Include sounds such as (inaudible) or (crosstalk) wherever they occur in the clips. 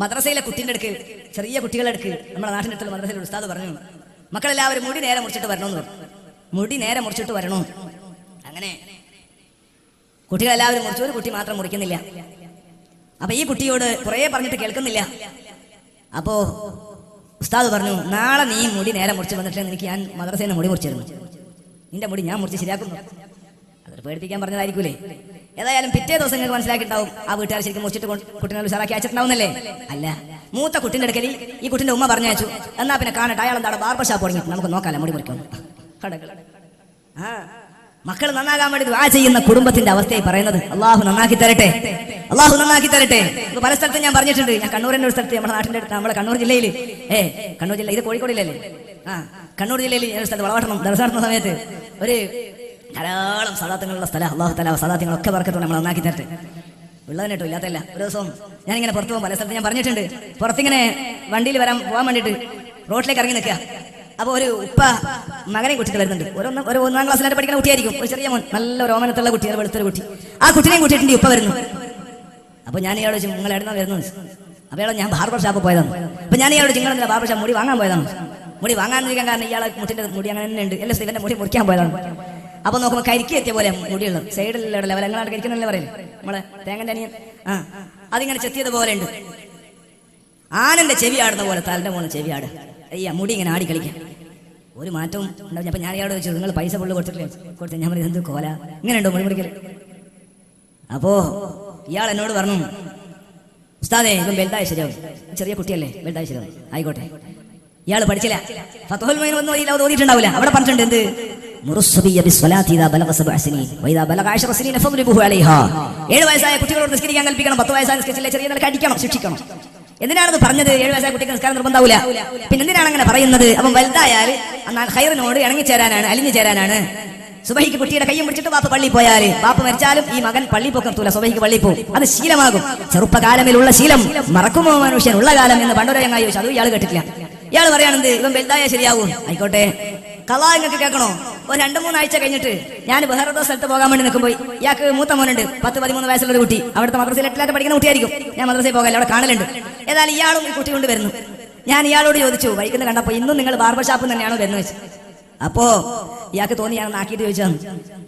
മദ്രസയിലെ കുട്ടീന്റെ അടുക്ക് ചെറിയ കുട്ടികളുടെ അടുക്ക് നമ്മുടെ നാട്ടിന്റെ അടുത്തുള്ള മദ്രസയിലെ ഉസ്താദ് പറഞ്ഞു. മക്കളെല്ലാവരും മുടി നേരെ മുറിച്ചിട്ട് വരണമെന്ന് പറഞ്ഞു. മുടി നേരെ മുറിച്ചിട്ട് വരണോ? അങ്ങനെ കുട്ടികളെല്ലാവരും മുറിച്ചു. ഒരു കുട്ടി മാത്രം മുറിക്കുന്നില്ല. അപ്പൊ ഈ കുട്ടിയോട് കുറേ പറഞ്ഞിട്ട് കേൾക്കുന്നില്ല. അപ്പോ ഉസ്താദ് പറഞ്ഞു നാളെ നീ മുടി നേരെ മുറിച്ച് വന്നിട്ട് എനിക്ക് ഞാൻ മദ്രസയിൽ മുടി മുറിച്ചിരുന്നു നിന്റെ മുടി ഞാൻ മുറിച്ച് ശരിയാക്കുന്നു. അതൊരു പേടിപ്പിക്കാൻ പറഞ്ഞതായിരിക്കൂലേ? ഏതായാലും പിറ്റേ ദിവസം നിങ്ങൾക്ക് മനസ്സിലാക്കിയിട്ടുണ്ടാവും. ആ വീട്ടുകാർ ശരിക്കും മുറിച്ചിട്ട് കുട്ടീനെ ഉഷാറാക്കി അയച്ചിട്ടുണ്ടാവുന്നല്ലേ അല്ല മൂത്ത കുട്ടിന്റെ അടുക്കൽ ഈ കുട്ടിന്റെ ഉമ്മ പറഞ്ഞയച്ചു. എന്നാ പിന്നെ കാണട്ടെ അയാൾ എന്താണ് ബാർബർ ഷാപ്പ് തുടങ്ങി. നമുക്ക് നോക്കാല്ലേ മുടി മുറിക്കാം ആ. മക്കൾ നന്നാകാൻ വേണ്ടി ആ ചെയ്യുന്ന കുടുംബത്തിന്റെ അവസ്ഥയെ പറയുന്നത്. അള്ളാഹു നന്നാക്കി തരട്ടെ. അള്ളാഹു നന്നാക്കി തരട്ടെ. പല സ്ഥലത്തും ഞാൻ പറഞ്ഞിട്ടുണ്ട്. ഞാൻ കണ്ണൂരിന്റെ ഒരു സ്ഥലത്ത് നമ്മുടെ നാട്ടിന്റെ അടുത്ത് നമ്മുടെ കണ്ണൂർ ജില്ലയിൽ ഏ കണ്ണൂർ ജില്ല ഇത് കോഴിക്കോട് ജില്ലയിലെ ആ കണ്ണൂർ ജില്ലയിൽ ഞാൻ ഒരു സ്ഥലത്ത് വളവട്ടണം ദർശനം സമയത്ത് ഒരു ധാരാളം സദാത്യങ്ങളുള്ള സ്ഥലം അള്ളാഹു തല സദാത്യങ്ങളൊക്കെ വർക്കത്തോടെ നമ്മൾ നന്നാക്കി തരട്ടെ. ഉള്ളതിനെട്ടോ ഇല്ലാത്തല്ല ഒരു ദിവസം ഞാനിങ്ങനെ പുറത്ത് പോകും പല സ്ഥലത്ത് ഞാൻ പറഞ്ഞിട്ടുണ്ട്. പുറത്തിങ്ങനെ വണ്ടിയിൽ വരാൻ പോകാൻ വേണ്ടിയിട്ട് റോഡിലേക്ക് ഇറങ്ങി നിൽക്കുക. അപ്പോൾ ഒരു ഉപ്പ മകനെ കുട്ടികൾ വരുന്നുണ്ട്. ഒരു ഒരു ഒന്നാം ക്ലാസ്സിലായിട്ട് പഠിക്കുന്ന കുട്ടിയായിരിക്കും. ഒരു ചെറിയ മോൻ നല്ല രോമനത്തുള്ള കുട്ടി വെളുത്തൊരു കുട്ടി. ആ കുട്ടിനെയും കൂട്ടിയിട്ടുണ്ട് ഉപ്പ വരുന്നു. അപ്പോൾ ഞാൻ ഇയാളോട് ചോദിച്ചു നിങ്ങൾ എവിടെ വരുന്നു അപ്പൊ ഇയാളെ ഞാൻ ബാർബർ ഷാപ്പ് പോയതാണ്. അപ്പോൾ ഞാൻ ഇയാളോട് ചിങ്ങളെ ബാർബർ ഷാപ്പ് മുടി വാങ്ങാൻ പോയതാണ്? മുടി വാങ്ങാൻ നിൽക്കാൻ കാരണം ഇയാളെ മുട്ടിന്റെ മുടി അങ്ങനെ തന്നെ ഉണ്ട്. എല്ലാ ഇവന്റെ മുടി മുറിക്കാൻ പോയതാണ്. അപ്പൊ നോക്കുമ്പോൾ കരിക്ക് എത്തിയ പോലെ മുടിയുള്ളത്. സൈഡിലുള്ള എങ്ങനെ കരിക്കുന്നല്ലേ പറയില്ലേ നമ്മളെ തേങ്ങന്റെ അനിയൻ. ആ അതിങ്ങനെ ചെത്തിയത് പോലെ ഉണ്ട്. ആനന്റെ ചെവി ആടുന്ന പോലെ തലന്റെ മോളെ ചെവി ആട്. അയ്യ മുടി ഇങ്ങനെ ആടി കളിക്കാം. ഒരു മാറ്റവും ഉണ്ടാവും അപ്പൊ ഞാൻ ഇയാളോട് ചോദിച്ചു നിങ്ങൾ പൈസ പുള്ളി കൊടുത്തിട്ടില്ലേ? കൊടുത്തു ഞാൻ പറഞ്ഞു എന്ത് കോല? ഇങ്ങനെ ഉണ്ടോ മുടി മുറിക്കൽ അപ്പോ ഇയാൾ എന്നോട് പറഞ്ഞു ഉസ്താദേ ഇപ്പം വലുതായ ശരിയാവും. ചെറിയ കുട്ടിയല്ലേ വലുതായ ശരിയാവും. ആയിക്കോട്ടെ. ഇയാൾ പഠിച്ചില്ല. ഫത്തോൽ മൈൻ ഒന്നും അറിയില്ല ഓടിയിട്ടുണ്ടാവില്ല. അവിടെ പറഞ്ഞിട്ടുണ്ട് എന്ത്? ഏഴ് വയസ്സായ കുട്ടികളോട് നിസ്കരിക്കാൻ കൽപ്പിക്കണം. പത്ത് വയസ്സായ നിസ്കരിച്ചില്ല ചെറിയ നിലയ്ക്ക് അടിക്കണം ശിക്ഷിക്കണം. എന്തിനാണത് പറഞ്ഞത്? ഏഴ് വയസ്സായ കുട്ടിക്ക് നിസ്കാരം നിർബന്ധാവൂല. പിന്നെ എന്തിനാണ് അങ്ങനെ പറയുന്നത്? അവൻ വലുതായാൽ ഹൈറിനോട് ഇണങ്ങി ചേരാനാണ് അലിഞ്ഞു ചേരാനാണ്. സുബഹിക്ക് കുട്ടിയുടെ കൈയും പിടിച്ചിട്ട് ബാപ്പ പള്ളി പോയാൽ ബാപ്പ മരിച്ചാലും ഈ മകൻ പള്ളി പോക്കത്തൂല സുബഹിക്ക് പള്ളി പോകും അത് ശീലമാകും. ചെറുപ്പകാലമിലുള്ള ശീലം. മറക്കുമോ മനുഷ്യൻ? ഉള്ള കാലം എന്ന് പണ്ടൊരു ചങ്ങായി ചോദിച്ചു. അത് ഇയാൾ കേട്ടിട്ടില്ല. ഇയാൾ പറയാണെന്ത് ഇവൻ വലുതായ ശരിയാവും. ആയിക്കോട്ടെ. കലാ നിങ്ങൾക്ക് കേൾക്കണോ? ഒരു രണ്ട് മൂന്നാഴ്ച കഴിഞ്ഞിട്ട് ഞാൻ വേറെ ഏതോ സ്ഥലത്ത് പോകാൻ വേണ്ടി നിൽക്കുമ്പോൾ ഇയാൾക്ക് മൂത്ത മോനുണ്ട്. പത്ത് പതിമൂന്ന് വയസ്സുള്ള കുട്ടി. അവിടുത്തെ മദ്രസയിൽ എട്ടിലായിട്ട് പഠിക്കുന്ന കുട്ടിയായിരിക്കും. ഞാൻ മദ്രസയിൽ പോകാൻ അവിടെ കാണലുണ്ട്. ഏതായാലും ഇയാളും ഈ കുട്ടി കൊണ്ട് വരുന്നു. ഞാൻ ഇയാളോട് ചോദിച്ചു വൈകുന്നേരം കണ്ടപ്പോൾ ഇന്നും നിങ്ങൾ ബാർബർ ഷാപ്പ് തന്നെയാണോ വരുന്നത്? വെച്ച് അപ്പോ ഇയാൾക്ക് തോന്നി ഞാൻ നാക്കിയിട്ട് ചോദിച്ചാണ്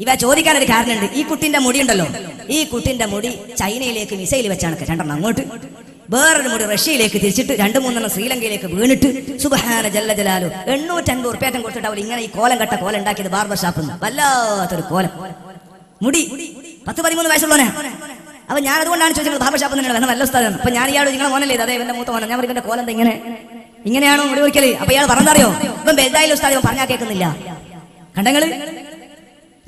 ഇവ ചോദിക്കാൻ ഒരു കാരണമുണ്ട്. ഈ കുട്ടിന്റെ മുടി ഉണ്ടല്ലോ. ഈ കുട്ടിന്റെ മുടി ചൈനയിലേക്ക് മിസൈൽ വെച്ചാണ്. രണ്ടെണ്ണം അങ്ങോട്ട്. വേറൊരു മുടി റഷ്യയിലേക്ക് തിരിച്ചിട്ട് രണ്ട് മൂന്നെണ്ണം ശ്രീലങ്കയിലേക്ക് വീണിട്ട് സുബഹാന ജല്ല ജലാലു. എണ്ണൂറ്റൻപത് കൊടുത്തിട്ട് കൊടുത്തിട്ടാവും ഇങ്ങനെ ഈ കോലം കട്ട കോലം ഉണ്ടാക്കിയത് ബാർബർ ഷാപ്പ് വല്ലാത്തൊരു കോലം. മുടി. പത്ത് പതിമൂന്ന് വയസ്സുള്ളവനെ. അപ്പൊ ഞാൻ അതുകൊണ്ടാണ് ചോദിച്ചത് ബാർബർ ഷാപ്പ് തന്നെയാണ് നല്ല സ്ഥലം. അപ്പൊ ഞാൻ ഇയാൾ നിങ്ങളെ മോനല്ലേ? അതേ ഇവന്റെ മൂത്ത മോനെ. ഞാൻ ഇവന്റെ കോലം ഇങ്ങനെ? ഇങ്ങനെയാണോ മുടി ഒരിക്കൽ അപ്പൊ ഇയാൾ പറഞ്ഞറിയോ ഇപ്പം ബെൽദായിൽ ഉസ്താദ് പറഞ്ഞാൽ കേൾക്കുന്നില്ല. കണ്ടങ്ങൾ?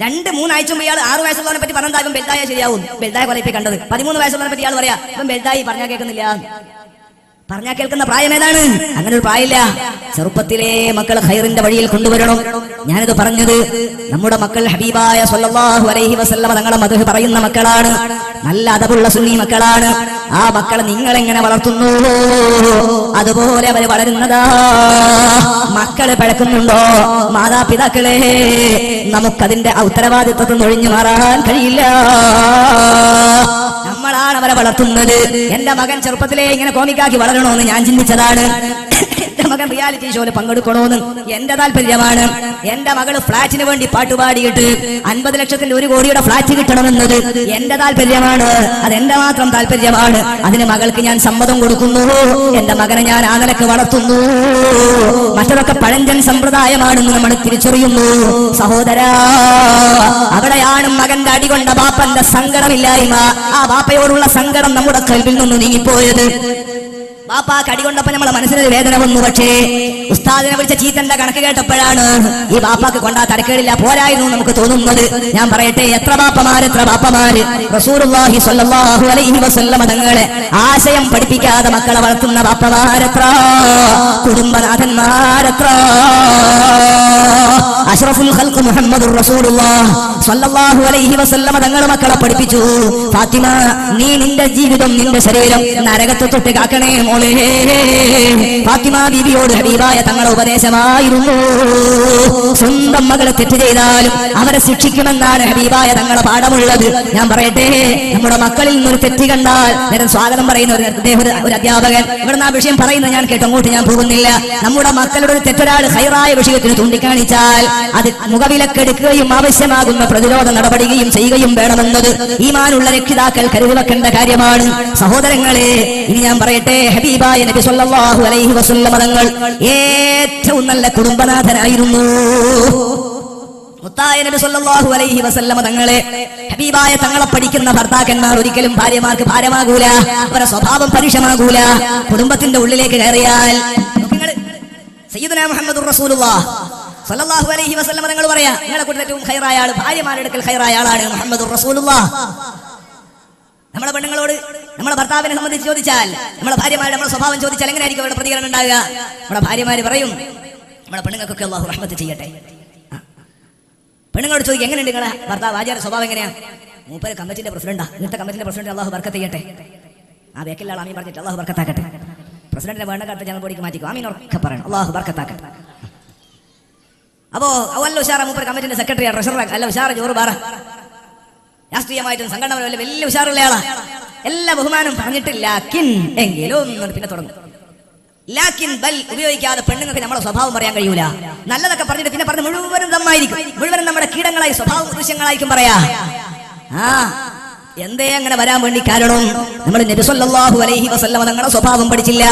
രണ്ട് മൂന്നാഴ്ച മുമ്പ് ഇയാൾ ആറ് വയസ്സുള്ളവനെ പറ്റി പറഞ്ഞാൽ ഇവൻ ബെൽദായ ശരിയാവും. ബെൽദായ കുറെ കണ്ടത്. പതിമൂന്ന് വയസ്സുള്ളവനെ പറ്റി ഇയാൾ പറയാ ഇവൻ ബെൽദായി പറഞ്ഞാൽ കേൾക്കുന്നില്ല. പറഞ്ഞാൽ കേൾക്കുന്ന പ്രായം ഏതാണ്? അങ്ങനെ ഒരു പ്രായമില്ല. ചെറുപ്പത്തിലെ മക്കൾ ഹൈറിന്റെ വഴിയിൽ കൊണ്ടുവരണം. ഞാനിത് പറഞ്ഞത് നമ്മുടെ മക്കൾ ഹബീബായ സൊല്ലാഹു അലൈഹി വസല്ലമ തങ്ങളെ മധു പറയുന്ന മക്കളാണ്. നല്ല അതവുള്ള സുന്നി മക്കളാണ്. ആ മക്കളെ നിങ്ങൾ എങ്ങനെ വളർത്തുന്നു? അതുപോലെ അവർ വളരുന്നതാ. മക്കളെ പഴക്കുന്നുണ്ടോ? മാതാപിതാക്കളെ നമുക്കതിന്റെ ഉത്തരവാദിത്വത്തിൽ ഒഴിഞ്ഞു മാറാൻ കഴിയില്ല. നമ്മളാണ് അവരെ വളർത്തുന്നത്. എന്റെ മകൻ ചെറുപ്പത്തിലേ ഇങ്ങനെ കോമിക്കാക്കി വളരണോന്ന് ഞാൻ ചിന്തിച്ചതാണ്. എന്റെ മകൻ റിയാലിറ്റി ഷോയിൽ പങ്കെടുക്കണോന്ന് എന്റെ താല്പര്യമാണ്. എന്റെ മകൾ ഫ്ലാറ്റിന് വേണ്ടി പാട്ടുപാടിയിട്ട് അൻപത് ലക്ഷത്തിൽ ഒരു കോടിയുടെ ഫ്ലാറ്റ് കിട്ടണമെന്നത് എന്റെ താല്പര്യമാണ്. അത് എന്റെ മാത്രം താല്പര്യമാണ്. അതിന് മകൾക്ക് ഞാൻ സമ്മതം കൊടുക്കുന്നു. എന്റെ മകനെ ഞാൻ ആ നിലയ്ക്ക് വളർത്തുന്നു. മറ്റതൊക്കെ പഴഞ്ചൻ സമ്പ്രദായമാണെന്ന് നമ്മൾ തിരിച്ചറിയുന്നു. സഹോദരാ അവിടെയാണ് മകന്റെ അടികൊണ്ട ബാപ്പന്റെ സങ്കടമില്ലായ്മ. ആ ബാപ്പയോടുള്ള സങ്കടം നമ്മുടെ കൽവിൽ നിന്ന് നീങ്ങിപ്പോയത്. ബാപ്പ കടി കൊണ്ടപ്പോ നമ്മളെ മനസ്സിനൊരു വേദന വന്നു പക്ഷേ ഉസ്താദിനെ വിളിച്ച ചീത്തന്റെ കണക്ക് കേട്ടപ്പോഴാണ് ഈ ബാപ്പാക്ക് കൊണ്ടാ തരക്കേടില്ല പോരായിരുന്നു നമുക്ക് തോന്നുന്നത്. ഞാൻ പറയട്ടെ എത്ര ബാപ്പമാര് എത്ര ബാപ്പമാര്? റസൂലുള്ളാഹി സ്വല്ലല്ലാഹു അലൈഹി വസല്ലമ തങ്ങളെ ആശയം പഠിപ്പിക്കാതെ മക്കളെ വളർത്തുന്ന ബാപ്പമാരെത്ര? കുടുംബനാഥന്മാരെത്ര? അഷ്റഫുൽ ഖൽഖ് മുഹമ്മദുർ റസൂലുള്ളാഹ് സ്വല്ലല്ലാഹു അലൈഹി വസല്ലമ തങ്ങളെ മക്കളെ പഠിപ്പിച്ചു. ഫാത്തിമ നീ നിന്റെ ജീവിതം നിന്റെ ശരീരം നരകത്തെ തൊട്ട് കാക്കണേ മോളേ. ഫാത്തിമ ബീവിയോട് ഹബീബായ തങ്ങളുടെ ഉപദേശമായിരുന്നു. സ്വന്തം മകളെ തെറ്റ് ചെയ്താലും അവരെ ശിക്ഷിക്കുമെന്നാണ് ഹബീബായ തങ്ങളുടെ പാഠമുള്ളത്. ഞാൻ പറയട്ടെ നമ്മുടെ മക്കളിൽ നിന്നൊരു തെറ്റ് കണ്ടാൽ നേരം സ്വാഗതം പറയുന്ന ഒരു ഒരു- അധ്യാപകൻ. ഇവിടുന്ന് ആ വിഷയം പറയുന്നത് ഞാൻ കേട്ടോ അങ്ങോട്ട് ഞാൻ പോകുന്നില്ല. നമ്മുടെ മക്കളുടെ ഒരു തെറ്റൊരാൾ ഹൈറായ വിഷയത്തിന് ചൂണ്ടിക്കാണിച്ചാൽ അത് മുഖവിലക്കെടുക്കുകയും ആവശ്യമാകുന്ന പ്രതിരോധ നടപടിയും ചെയ്യുകയും വേണമെന്നത് ഈമാനുള്ള രക്ഷിതാക്കൾ കരുതി വെക്കേണ്ട കാര്യമാണ്. സഹോദരങ്ങളെ ഇനി ഞാൻ പറയട്ടെ ഹബീബായ നബി സല്ലല്ലാഹു അലൈഹി വസല്ലമ തങ്ങൾ ഏറ്റവും നല്ല കുടുംബനാഥനായിരുന്നു. മുത്തായ നബി സല്ലല്ലാഹു അലൈഹി വസല്ലമ തങ്ങളെ ഹബീബായ തങ്ങളെ പഠിക്കുന്ന ഭർത്താക്കന്മാർ ഒരിക്കലും ഭാര്യമാർക്ക് ഭാരമാകൂല അവരുടെ സ്വഭാവം പരുഷമാകൂല. കുടുംബത്തിന്റെ ഉള്ളിലേക്ക് കയറിയാൽ സയ്യിദുനാ മുഹമ്മദുർ റസൂലുള്ളാഹ് സല്ലല്ലാഹു അലൈഹി വസല്ലം തങ്ങൾ പറയാ നിങ്ങളെ കൂട്ടത്തിൽ ഏറ്റവും ഖൈറായ ആൾ ഭാര്യമാരുടെ അടുക്കൽ ഹൈറായ ആളാണ് മുഹമ്മദ് റസൂലുള്ളാഹ്. നമ്മളെ പെണ്ണുങ്ങളോട് നമ്മളെ ഭർത്താവിനെ സംബന്ധിച്ച് ചോദിച്ചാൽ നമ്മളെ ഭാര്യമാരുടെ നമ്മളെ സ്വഭാവം ചോദിച്ചാൽ എങ്ങനെയായിരിക്കും അവരുടെ പ്രതികരണം ഉണ്ടാവുക? നമ്മുടെ ഭാര്യമാര് പറയും നമ്മളെ പെണ്ണുങ്ങൾക്കൊക്കെ അള്ളാഹു റഹ്മത്ത് ചെയ്യട്ടെ. പെണ്ണുങ്ങളോട് ചോദിക്കും എങ്ങനെയുണ്ട് നിങ്ങളെ ഭർത്താവ്? ആചാര സ്വഭാവം എങ്ങനെയാ? മൂപ്പര് കമ്മിറ്റിന്റെ പ്രസിഡന്റാ. ഇന്നത്തെ കമ്മിറ്റിന്റെ പ്രസിഡന്റ് അള്ളാഹു ബർക്കത്ത് ചെയ്യട്ടെ. ആ ബേക്കിലുള്ള ആൾ ആമീൻ പറഞ്ഞിട്ട് അള്ളാഹു ബർക്കത്താക്കട്ടെ. പ്രസിഡന്റിനെ വേണ്ട കാലത്ത് ഞങ്ങൾ പൊടിക്ക് മാറ്റിക്കും. ആമീൻ ഉറക്കെ പറയണം. അള്ളാഹു ബർക്കത്താക്കട്ടെ. അപ്പോ അവല്ല ഉഷാറ മൂപ്പർ കമ്മിറ്റിന്റെ സെക്രട്ടറി ട്രഷറർ അല്ല ഉഷാറ ജോറ് ബാറ രാഷ്ട്രീയമായിട്ടും സംഘടന വലിയ ഉഷാറുള്ള ആളാ. എല്ലാ ബഹുമാനം പറഞ്ഞിട്ടില്ല കിൻ എങ്കിലും പിന്നെ തുടങ്ങും. ലാക്കിൻ ബൽ ഉപയോഗിക്കാതെ പെണ്ണുങ്ങൾക്ക് നമ്മളെ സ്വഭാവം പറയാൻ കഴിയൂല. നല്ലതൊക്കെ പറഞ്ഞിട്ട് പിന്നെ പറഞ്ഞ് മുഴുവനും ദമ്മായിരിക്കും മുഴുവനും നമ്മുടെ കീടങ്ങളായി സ്വഭാവ ദൃശ്യങ്ങളായിരിക്കും പറയാ. ആ എന്തേ അങ്ങനെ വരാൻ വേണ്ടി കാരണം? നമ്മൾ നബി സല്ലല്ലാഹു അലൈഹി വസല്ലമ തങ്ങളുടെ സ്വഭാവം പഠിച്ചില്ല.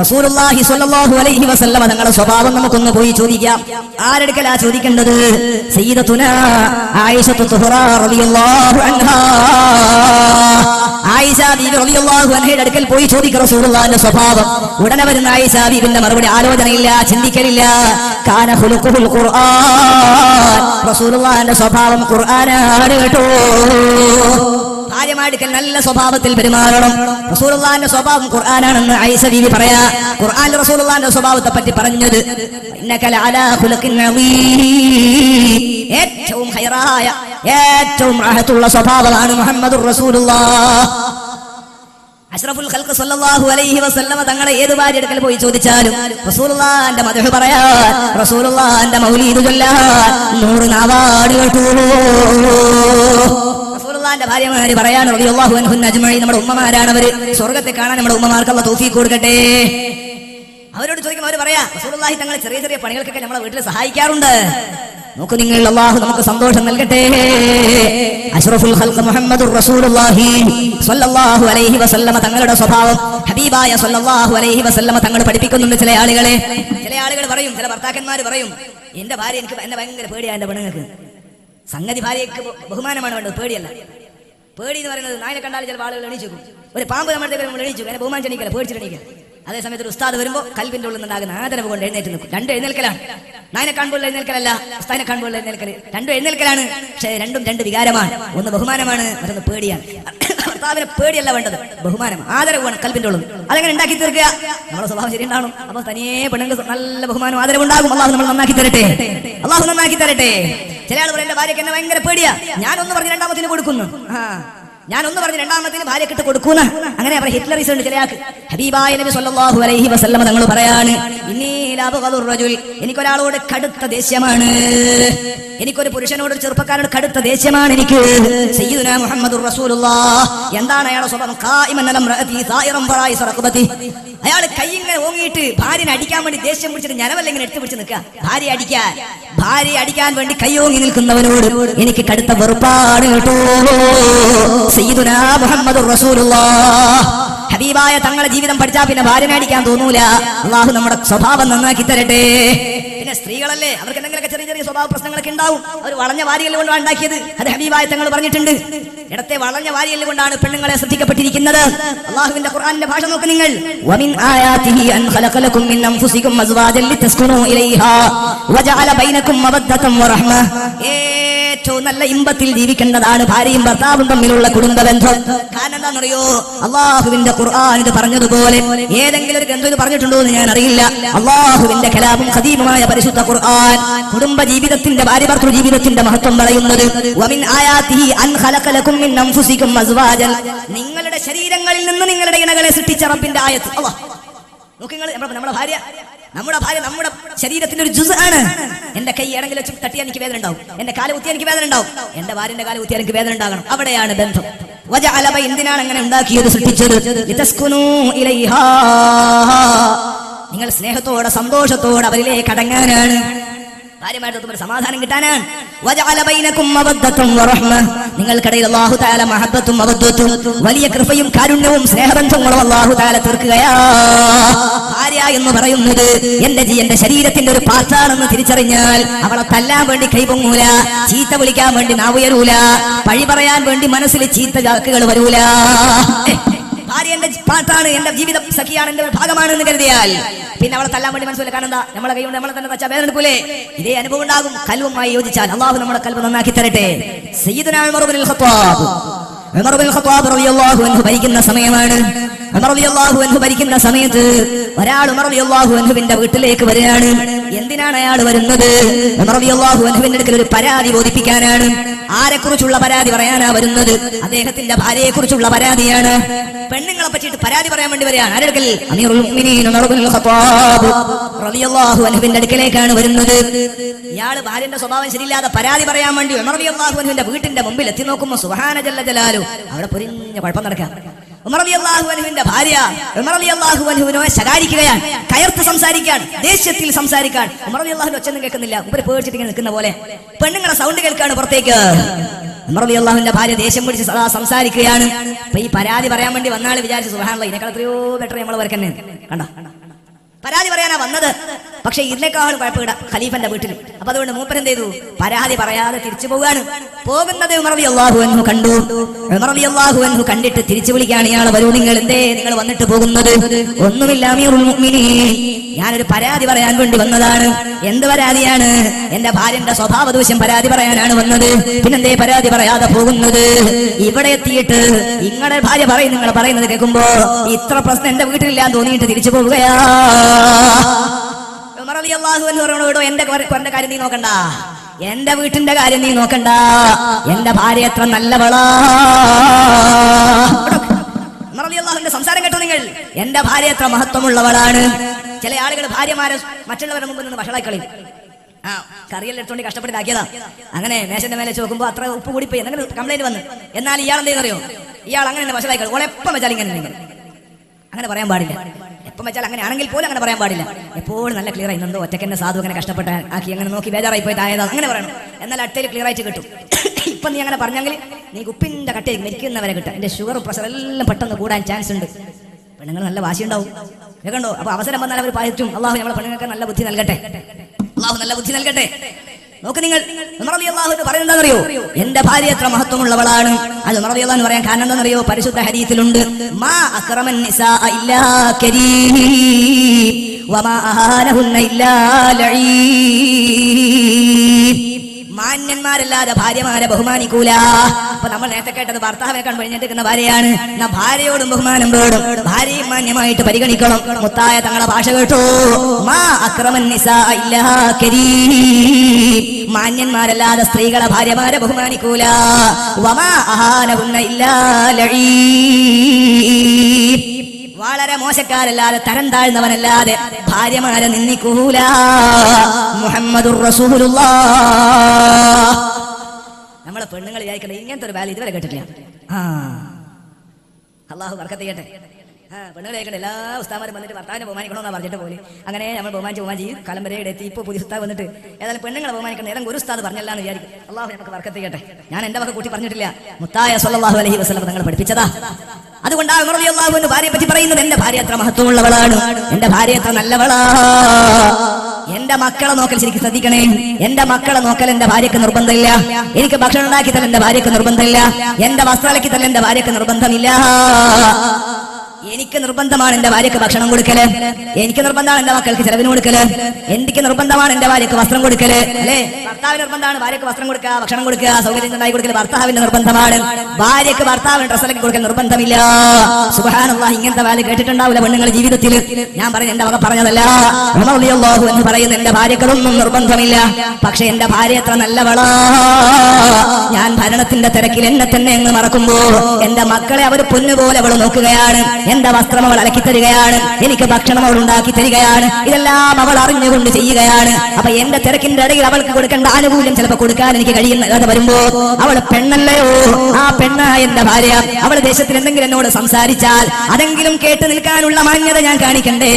റസൂലുള്ളാഹി സ്വല്ലല്ലാഹു അലൈഹി വസല്ലമ തങ്ങളുടെ സ്വഭാവം നമുക്കൊന്ന് പോയി ചോദിക്കാം. ആരെടുക്കലാ ചോദിക്കേണ്ടത്? സയ്യിദത്തുന ആയിഷത്തു സുഹറ റളിയല്ലാഹു അൻഹാ. ആയിഷ ബീബി റളിയല്ലാഹു അൻഹയുടെ അടുക്കൽ പോയി ചോദിക്കുക റസൂലുള്ളാഹിന്റെ സ്വഭാവം. ഉടനെ വരുന്ന ആയിഷ ബീബിന്റെ മറുപടി ആലോചനയില്ല ചിന്തിക്കലില്ല. കാന ഖുലുഖുൽ ഖുർആൻ. റസൂലുള്ളാഹിന്റെ സ്വഭാവം ഖുർആനാണ് കേട്ടോ. ഭാര്യമാടുക്കൽ നല്ല സ്വഭാവത്തിൽ പെരുമാറണം. റസൂലുള്ളാഹിന്റെ സ്വഭാവം ഖുർആനാണെന്ന് ഐസ ബീവി പറയാ. ഖുർആൻ റസൂലുള്ളാഹിന്റെ സ്വഭാവത്തെ പറ്റി പറഞ്ഞത്. ഏറ്റവും ഹൈറായ ഏറ്റവും റാഹത്തുള്ള സ്വഭാവമാണ് റസൂലുള്ളാഹ്. അഷ്റഫുൽ ഖൽഖ് സല്ലല്ലാഹു അലൈഹി വസല്ലമ തങ്ങളെ ഏത് ഭാര്യ അടുക്കൽ പോയി ചോദിച്ചാലും റസൂലുള്ളാന്റെ മദഹ് പറയാ റസൂലുള്ളാന്റെ മൗലീദ് ചൊല്ലാൻ നൂറ് നാവാട് റസൂലുള്ളാഹിന്റെ ഭാര്യമാര് പറയാണ് റളിയല്ലാഹു അൻഹു അജ്മഈൻ. നമ്മുടെ ഉമ്മമാരാണ് അവർ. സ്വർഗത്തെ കാണാൻ നമ്മുടെ ഉമ്മമാർക്ക് തോഫി കൊടുക്കട്ടെ. അവരോട് ചോദിക്കും അവർ പറയാ റസൂലുള്ളാഹി തങ്ങൾ ചെറിയ ചെറിയ പണികൾക്കൊക്കെ നമ്മളെ വീട്ടിൽ സഹായിക്കാറുണ്ട്. നോക്കൂ നിങ്ങൾ അള്ളാഹു നമുക്ക് സന്തോഷം നൽകട്ടെ. അഷ്റഫുൽ ഖൽഖ് മുഹമ്മദുർ റസൂലുള്ളാഹി സ്വല്ലല്ലാഹു അലൈഹി വസല്ലമ തങ്ങളുടെ സ്വഭാവം. ഹബീബായ സ്വല്ലല്ലാഹു അലൈഹി വസല്ലമ തങ്ങൾ പഠിപ്പിക്കുന്നുണ്ട് ചില ആളുകളെ. ചില ആളുകൾ പറയും ചില ഭർത്താക്കന്മാർ പറയും എന്റെ ഭാര്യ എനിക്ക് എന്നെ ഭയങ്കര പേടിയാണ് എന്റെ പെണ്ണുങ്ങൾക്ക്. സംഗതി ഭാര്യയ്ക്ക് ബഹുമാനമാണ് വേണ്ടത് പേടിയല്ല. പേടി എന്ന് പറയുന്നത് നായനെ കണ്ടാൽ ചില ആളുകൾ എണീച്ചു ഒരു പാമ്പ് നമ്മുടെ നമ്മൾ എണീച്ചു അതിനെ ബഹുമാനം എണീക്കല പേടിച്ചിട്ട് എണീക്കല അതേ സമയത്ത് ഉസ്താദ് വരുമ്പോൾ കൽവിന്റെ ഉള്ളിൽ നിന്നുണ്ടാകുന്ന ആദരവ് കൊണ്ട് എഴുന്നേറ്റ് നിൽക്കും. രണ്ട് എഴുന്നേൽക്കലാണ്. നായനെ കാണുമ്പോൾ എഴുന്നേൽക്കലല്ല ഉസ്താദിനെ കാണുമ്പോൾ എഴുന്നേൽക്കൽ രണ്ടും എഴുന്നേൽക്കലാണ് പക്ഷേ രണ്ടും രണ്ട് വികാരമാണ്. ഒന്ന് ബഹുമാനമാണ് മറ്റൊന്ന് പേടിയാണ്. ഭർത്താവിനെ പേടിയല്ല വേണ്ടത് ബഹുമാനം. ആദരവ് വേണം കൽവിന്റെ ഉള്ളിൽ അതെങ്ങനെ ഉണ്ടാക്കി തീർക്കുക? നമ്മുടെ സ്വഭാവം ശരിയുണ്ടാവണം. അപ്പൊ തനിയെ പെണ്ണുങ്ങൾക്ക് നല്ല ബഹുമാനം ആദരവ് ഉണ്ടാകും. അള്ളാഹു നമ്മൾ നന്നാക്കി തരട്ടെ. അള്ളാഹു നന്നാക്കി തരട്ടെ. ചില പറയും എന്റെ ഭാര്യയ്ക്ക് എന്നെ ഭയങ്കര പേടിയാ. ഞാനൊന്ന് പറഞ്ഞ് രണ്ടാമത്തിന് കൊടുക്കുന്നു. ആ. ഞാൻ ഒന്ന് പറഞ്ഞ് രണ്ടാമത്തിന് ഭാര്യ കിട്ട് കൊടുക്കുന്ന. അങ്ങനെ അവർ ഹിറ്റ്ലറിസ് ഉണ്ട് ചിലയാക്ക് ഹബീബായ നബി സല്ലല്ലാഹു അലൈഹി വസല്ലമ തങ്ങൾ പറയാണ് എനിക്കൊരാളോട് കടുത്ത ദേഷ്യമാണ്. എനിക്കൊരു പുരുഷനോട് ചെറുപ്പക്കാരോട് കടുത്ത ദേഷ്യമാണ് എനിക്ക്. റസൂലുള്ളാഹ്. എന്താണ് അയാളെ സ്വഭാവം? അയാൾ കൈ ഇങ്ങനെ ഓങ്ങിയിട്ട് ഭാര്യനെ അടിക്കാൻ വേണ്ടി ദേഷ്യം പിടിച്ചിട്ട് ഞനവല്ല ഇങ്ങനെ എടുത്തു പിടിച്ച് നിൽക്കുക. ഭാര്യ അടിക്കാൻ. ഭാര്യ അടിക്കാൻ വേണ്ടി കൈ ഓങ്ങി നിൽക്കുന്നവനോട് എനിക്ക് കടുത്ത വെറുപ്പാണ് കേട്ടോ. സയ്യിദുനാ ഹബീബായ തങ്ങളെ ജീവിതം പഠിച്ചാ പിന്നെ ഭാര്യ മേടിക്കാൻ തോന്നൂല. അള്ളാഹു നമ്മുടെ സ്വഭാവം നന്നാക്കി തരട്ടെ. പിന്നെ സ്ത്രീകളല്ലേ അവർക്ക് എന്തെങ്കിലുമൊക്കെ ചെറിയ ചെറിയ സ്വഭാവ പ്രശ്നങ്ങളൊക്കെ ഉണ്ടാവും. അവർ വളഞ്ഞ വാരിയല്ല കൊണ്ടാണ് ഉണ്ടാക്കിയത്. അത് ഹബീബായ തങ്ങൾ പറഞ്ഞിട്ടുണ്ട്. ഇടത്തെ വളഞ്ഞ വാരിയല്ല കൊണ്ടാണ് പെണ്ണുങ്ങളെ ശ്രദ്ധിക്കപ്പെട്ടിരിക്കുന്നത്. അള്ളാഹുവിന്റെ ഖുർആന്റെ ഭാഷ നോക്ക് നിങ്ങൾ. വമിൻ ആയാതിഹി അൻ ഖലഖലകും മിൻ അൻഫുസികും അസ്വാജൻ ലിതസ്കുനൂ ഇലൈഹാ. വജഅല ബൈനകും മവദ്ദതൻ വറഹ്മ. ഏ ഏറ്റവും നല്ല ഇമ്പത്തിൽ ജീവിക്കേണ്ടതാണ് ഭാര്യയും ഭർത്താവും തമ്മിലുള്ള കുടുംബ ബന്ധം. കാരണം എന്താണെന്നറിയോ അള്ളാഹുവിന്റെ ഖുർആൻ ഇത് പറഞ്ഞതുപോലെ ഏതെങ്കിലും ഒരു ഗ്രന്ഥം പറഞ്ഞിട്ടുണ്ടോ എന്ന് ഞാൻ അറിയില്ല. അള്ളാഹുവിന്റെ കലാപും സജീവമായ പരിശുദ്ധ ഖുർആൻ കുടുംബ ജീവിതത്തിന്റെ ഭാര്യ ഭർത്തൃ ജീവിതത്തിന്റെ മഹത്വം പറയുന്നത്. നിങ്ങളുടെ ശരീരങ്ങളിൽ നിന്ന് നിങ്ങളുടെ ഇണകളെ സൃഷ്ടിച്ച റബ്ബിന്റെ ആയത്ത്. നമ്മുടെ ഭാര്യ. നമ്മുടെ ഭാര്യ നമ്മുടെ ശരീരത്തിന്റെ ഒരു ജുസ് ആണ്. എന്റെ കൈ ഏടെങ്കിലും വെച്ച് തട്ടിയാൽ എനിക്ക് വേദന ഉണ്ടാവും. എന്റെ കാൽ കുത്തിയാൽ എനിക്ക് വേദന ഉണ്ടാവും. എന്റെ ഭാര്യന്റെ കാൽ കുത്തിയാൽ എനിക്ക് വേദന ഉണ്ടാകണം. അവിടെയാണ് ബന്ധം. വജഅലബ എന്തിനാണ് അങ്ങനെ ഉണ്ടാക്കിയത് സൃഷ്ടിച്ചത്? നിങ്ങൾ സ്നേഹത്തോടെ സന്തോഷത്തോടെ അവരിലേക്ക് അടങ്ങാനാണ്. ഭാര്യമായിട്ട് തമ്മിൽ സമാധാനം കിട്ടാനാണ്. നിങ്ങൾക്കിടയിൽ അല്ലാഹു തആല മഹബത്തും അബദ്ധത്തും വലിയ കൃപയും കാരുണ്യവും സ്നേഹബന്ധങ്ങളും അല്ലാഹു താല തീർക്കുകയാ. ഭാര്യ എന്ന് പറയുന്നത് എന്റെ എന്റെ ശരീരത്തിന്റെ ഒരു തിരിച്ചറിഞ്ഞാൽ അവളെ തല്ലാൻ വേണ്ടി കൈപൊങ്ങൂല ചീത്ത വിളിക്കാൻ വേണ്ടി നാവുയരൂല പഴി പറയാൻ വേണ്ടി മനസ്സിൽ ചീത്ത ചാക്കുകൾ വരൂല. ഭാര്യ എന്റെ എന്റെ ജീവിത സഖിയാണ് ഒരു കരുതിയാൽ പിന്നെ അവളെ തല്ലാൻ വേണ്ടി മനസ്സിലാക്കാൻ കാണുന്ന നമ്മളെ കൈ കൊണ്ട് നമ്മളെ തന്നെ തച്ചാ വേദന ഇതേ അനുഭവം ഉണ്ടാകും. കൽവുമായി യോജിച്ചാൽ അള്ളാഹു നമ്മുടെ കൽവ് നന്നാക്കി തരട്ടെ. സയ്യിദുനാ ഉമർ ഇബ്നുൽ ഖത്താബ്. ഇബ്നുൽ ഖത്താബ് റളിയല്ലാഹു ഭരിക്കുന്ന സമയമാണ് ഉമർ റളിയല്ലാഹു അൻഹു ഭരിക്കുന്ന സമയത്ത് ഒരാൾ ഉമർ അൻഹുവിന്റെ വീട്ടിലേക്ക് വരികയാണ്. എന്തിനാണ് അയാൾ വരുന്നത്? ഉമർ റളിയല്ലാഹു അൻഹുവിന്റെ അടുക്കൽ ഒരു പരാതി ബോധിപ്പിക്കാനാണ്. ആരെക്കുറിച്ചുള്ള പരാതി പറയാനാ വരുന്നത്? അദ്ദേഹത്തിന്റെ ഭാര്യയെ കുറിച്ചുള്ള പരാതിയാണ്. പെണ്ണുങ്ങളെ പറ്റിയിട്ട് പരാതി പറയാൻ വേണ്ടി വരികയാണ്. ആരെടുക്കൽ അമീറുൽ മുഅ്മിനീൻ ഉമർ ഇബ്നുൽ ഖത്താബ് റളിയല്ലാഹു അൻഹുവിന്റെ അടുക്കലേക്കാണ് വരുന്നത്. ഇയാൾ ഭാര്യന്റെ സ്വഭാവം ശരിയില്ലാതെ പരാതി പറയാൻ വേണ്ടി ഉമർ റളിയല്ലാഹു അൻഹുവിന്റെ വീട്ടിന്റെ മുമ്പിൽ എത്തി നോക്കുമ്പോൾ സുഹാന ജല്ല ജലാലു. അവിടെ പൊരിഞ്ഞ കുഴപ്പം നടക്കാം. അൻഹുവിന്റെ ഭാര്യ അൻഹുവിനെ ശകാരിക്കുകയാണ് കയർത്ത് സംസാരിക്കാൻ ദേഷ്യത്തിൽ സംസാരിക്കാൻ റളിയല്ലാഹു ഒച്ചൊന്നും കേൾക്കുന്നില്ല. ഉപരി പേടിച്ചിട്ട് ഇങ്ങനെ നിൽക്കുന്ന പോലെ പെണ്ണുങ്ങളെ സൗണ്ട് കേൾക്കാണ് പുറത്തേക്ക്. റളിയല്ലാഹുവിന്റെ ഭാര്യ ദേഷ്യം പിടിച്ച് സദാ സംസാരിക്കുകയാണ്. അപ്പൊ ഈ പരാതി പറയാൻ വേണ്ടി വന്നാൾ വിചാരിച്ചു സുഹാനുള്ള ഇതിനേക്കാൾ എത്രയോ ബെറ്റർ നമ്മൾ വരക്കന്നെ കണ്ട? പരാതി പറയാനാ വന്നത്. പക്ഷെ ഇതിനേക്കാൾ കുഴപ്പമില്ല ഖലീഫന്റെ വീട്ടിൽ. അപ്പൊ അതുകൊണ്ട് മൂപ്പൻ എന്ത് ചെയ്തു? പരാതി പറയാതെ തിരിച്ചു പോവുകയാണ്. പോകുന്നത് ഉമർ അള്ളാഹു എന്ന് കണ്ടു. ഉമർ അള്ളാഹു എന്ന് കണ്ടിട്ട് തിരിച്ചു വിളിക്കുകയാണ്. ഇയാൾ വരൂ നിങ്ങൾ എന്തേ? നിങ്ങൾ വന്നിട്ട് പോകുന്നത്? ഒന്നുമില്ല ഞാനൊരു പരാതി പറയാൻ വേണ്ടി വന്നതാണ്. എന്ത് പരാതിയാണ്? എന്റെ ഭാര്യന്റെ സ്വഭാവ ദൂഷ്യം പരാതി പറയാനാണ് വന്നത്. പിന്നെന്തേ പരാതി പറയാതെ പോകുന്നത്? ഇവിടെ എത്തിയിട്ട് നിങ്ങളുടെ ഭാര്യ പറയും നിങ്ങൾ പറയുന്നത് കേൾക്കുമ്പോ ഇത്ര പ്രശ്നം എന്റെ വീട്ടിലില്ലാന്ന് തോന്നിയിട്ട് തിരിച്ചു പോവുകയാ. അൻഹു പറഞ്ഞോടോ എന്റെ കാര്യം നീ നോക്കണ്ട. എന്റെ വീട്ടിന്റെ കാര്യം നീ നോക്കണ്ട. എന്റെ ഭാര്യ എത്ര നല്ലവളാ. ഉമർ റളിയല്ലാഹുവിന്റെ സംസാരം കേട്ടോ നിങ്ങൾ? എന്റെ ഭാര്യ എത്ര മഹത്വമുള്ളവളാണ്. ചില ആളുകൾ ഭാര്യമാരെ മറ്റുള്ളവരുടെ മുമ്പിൽ നിന്ന് ഭക്ഷണക്കളി ആ കറിയെല്ലാം എടുത്തോണ്ട് കഷ്ടപ്പെട്ടിതാക്കിയതാ അങ്ങനെ മേശന്റെ മേലെ ചോക്കുമ്പോ അത്ര ഉപ്പ് കൂടിപ്പോയി. അങ്ങനെ കംപ്ലൈന്റ് വന്നു. എന്നാൽ ഇയാൾ എന്തേന്നറിയോ ഇയാൾ അങ്ങനെ ഭക്ഷണക്കളി ഓളെപ്പം വെച്ചാൽ ഇങ്ങനെ. അങ്ങനെ പറയാൻ പാടില്ല. എപ്പം വെച്ചാൽ അങ്ങനെ ആണെങ്കിൽ പോലും അങ്ങനെ പറയാൻ പാടില്ല. എപ്പോഴും നല്ല ക്ലിയർ ആയി എന്തോ ഒറ്റക്കെന്നെ സാധു അങ്ങനെ കഷ്ടപ്പെട്ട ആക്കി അങ്ങനെ നോക്കി ബേജാറായി പോയി ആയതാ അങ്ങനെ പറയണം. എന്നാൽ അടുത്തേക്ക് ക്ലിയർ ആയിട്ട് കിട്ടും. (coughs) ഇപ്പം നീ അങ്ങനെ പറഞ്ഞെങ്കിൽ നീ കുപ്പിന്റെ കട്ടയിൽ മരിക്കുന്നവരെ കിട്ടും. എന്റെ ഷുഗർ പ്രഷർ എല്ലാം പെട്ടെന്ന് കൂടാൻ ചാൻസ് ഉണ്ട്. പെണ്ണുങ്ങൾ നല്ല വാശിയുണ്ടാവും. കേൾക്കണ്ടോ? അപ്പോൾ അവസരം വന്നാൽ അവർ പാലിച്ചും അള്ളാഹു നമ്മളെ പെണ്ണുങ്ങൾക്ക് നല്ല ബുദ്ധി നൽകട്ടെ. അള്ളാഹു നല്ല ബുദ്ധി നൽകട്ടെ. നോക്ക് നിങ്ങൾ. പറയുന്നതറിയോ എന്റെ ഭാര്യ എത്ര മഹത്വമുള്ളവളാണ്. അത് റളിയല്ലാഹു പറയാൻ കാരണം എന്താണെന്നറിയോ? പരിശുദ്ധ ഹരിയത്തിലുണ്ട് മാ അക്രമൻ ഇല്ലാ മാന്യന്മാരല്ലാതെ ഭാര്യമാരെ ബഹുമാനിക്കൂല. അപ്പൊ നമ്മൾ നേരത്തെ കേട്ടത് ഭർത്താവിനെ കണ്ട് കഴിഞ്ഞിരിക്കുന്ന ഭാര്യയാണ്. എന്നാ ഭാര്യയോടും ബഹുമാനം വേണം ഭാര്യയും മാന്യമായിട്ട് പരിഗണിക്കണം. മുത്തായ തങ്ങളെ ഭാഷ കേട്ടോ. മാ അക്രമൻ മാന്യന്മാരല്ലാതെ സ്ത്രീകളെ ഭാര്യമാരെ ബഹുമാനിക്കൂല. വമാ അഹാനവുന്ന ഇല്ലാ ലഈം വളരെ മോശക്കാരല്ലാതെ തരം താഴ്ന്നവനല്ലാതെ ഭാര്യമാരെ നിന്ദിക്കൂല. മുഹമ്മദുർ റസൂലുള്ളാഹ് നമ്മളെ പെണ്ണുങ്ങൾ വിചാരിക്കണേ ഇങ്ങനത്തെ ഒരു വാല്യൂ ഇതുവരെ കേട്ടിട്ടില്ല. ആ. അള്ളാഹു വർക്കത്ത് ചെയ്യട്ടെ. കേൾക്കണ്ട. എല്ലാ ഉസ്താമാരും വന്നിട്ട് ഭർത്താവിനെ ബഹുമാനിക്കണമെന്നാ പറഞ്ഞിട്ട് പോലെ. അങ്ങനെ നമ്മൾ ബഹുമാനിച്ച് ബഹുമാനിച്ച് ഈ കലമ്പരയുടെ എത്തി. ഇപ്പോൾ പുതിയ ഉസ്താവ് വന്നിട്ട് ഏതായാലും പെണ്ണുങ്ങളെ ബഹുമാനിക്കണം. ഏതെങ്കിലും ഒരു ഉസ്താദ് പറഞ്ഞല്ല എന്ന് വിചാരിക്കും. അള്ളാഹു നമുക്ക് വർക്കത്ത് ചെയ്യട്ടെ ഞാൻ എന്റെ വക കൂട്ടി പറഞ്ഞിട്ടില്ല. മുത്തായ സല്ലല്ലാഹു അലൈഹി വസല്ലം നിങ്ങൾ പഠിപ്പിച്ചതാ. അതുകൊണ്ടാണ് ഉമർ റളിയല്ലാഹു അൻഹു ഭാര്യയെ പറ്റി പറയുന്നത്. എന്റെ ഭാര്യ എത്ര മഹത്വമുള്ളവളാണ്. എന്റെ ഭാര്യ എത്ര നല്ലവളാ. എന്റെ മക്കളെ നോക്കൽ ശരിക്കും ശ്രദ്ധിക്കണേ. എന്റെ മക്കളെ നോക്കൽ എന്റെ ഭാര്യക്ക് നിർബന്ധമില്ല. എനിക്ക് ഭക്ഷണം ഉണ്ടാക്കി തന്നെ എന്റെ ഭാര്യക്ക് നിർബന്ധമില്ല. എന്റെ വസ്ത്രം അലക്കി തരാൻ എന്റെ ഭാര്യക്ക് നിർബന്ധമില്ല. എനിക്ക് നിർബന്ധമാണ് എന്റെ ഭാര്യക്ക് ഭക്ഷണം കൊടുക്കൽ. എനിക്ക് നിർബന്ധമാണ് എന്റെ മക്കൾക്ക് ചെലവിന് കൊടുക്കൽ. എനിക്ക് നിർബന്ധമാണ് എന്റെ ഭാര്യക്ക് വസ്ത്രം കൊടുക്കൽ? അല്ലേ? ഭർത്താവിന് നിർബന്ധമാണ് ഭാര്യക്ക് വസ്ത്രം കൊടുക്കുക ഭക്ഷണം കൊടുക്കുക സൗകര്യം ഉണ്ടായി കൊടുക്കൽ. ഭർത്താവിന്റെ നിർബന്ധമാണ്. ഭാര്യക്ക് ഭർത്താവിന് ഡ്രസ്സിലേക്ക് കൊടുക്കൽ നിർബന്ധമില്ല. സുഹാനുള്ള ഇങ്ങനത്തെ വാൽ കേട്ടിട്ടുണ്ടാവില്ല പെണ്ണുങ്ങൾ ജീവിതത്തിൽ ഞാൻ പറഞ്ഞ എന്റെ വക പറഞ്ഞതല്ല. ഉമർ റളിയല്ലാഹു എന്ന് പറയുന്ന എന്റെ ഭാര്യകളൊന്നും നിർബന്ധമില്ല. പക്ഷെ എന്റെ ഭാര്യ എത്ര നല്ലവളാ. ഞാൻ ഭരണത്തിന്റെ തിരക്കിൽ എന്നെ തന്നെ എന്ന് മറക്കുമ്പോ എന്റെ മക്കളെ അവർ പൊന്നുപോലെ അവൾ നോക്കുകയാണ്. എന്റെ വസ്ത്രം അവൾ അലക്കി തരികയാണ്? എനിക്ക് ഭക്ഷണം അവൾ ഉണ്ടാക്കി തരികയാണ്. ഇതെല്ലാം അവൾ അറിഞ്ഞുകൊണ്ട് ചെയ്യുകയാണ്. അപ്പൊ എന്റെ തിരക്കിന്റെ ഇടയിൽ അവൾക്ക് കൊടുക്കേണ്ട ആനുകൂല്യം ചിലപ്പോൾ കൊടുക്കാൻ എനിക്ക് കഴിയുന്ന വരുമ്പോ അവൾ പെണ്ണല്ലയോ? ആ പെണ്ണായ എന്റെ ഭാര്യ അവൾ ദേശത്തിൽ എന്തെങ്കിലും എന്നോട് സംസാരിച്ചാൽ അതെങ്കിലും കേട്ട് നിൽക്കാനുള്ള മാന്യത ഞാൻ കാണിക്കണ്ടേ?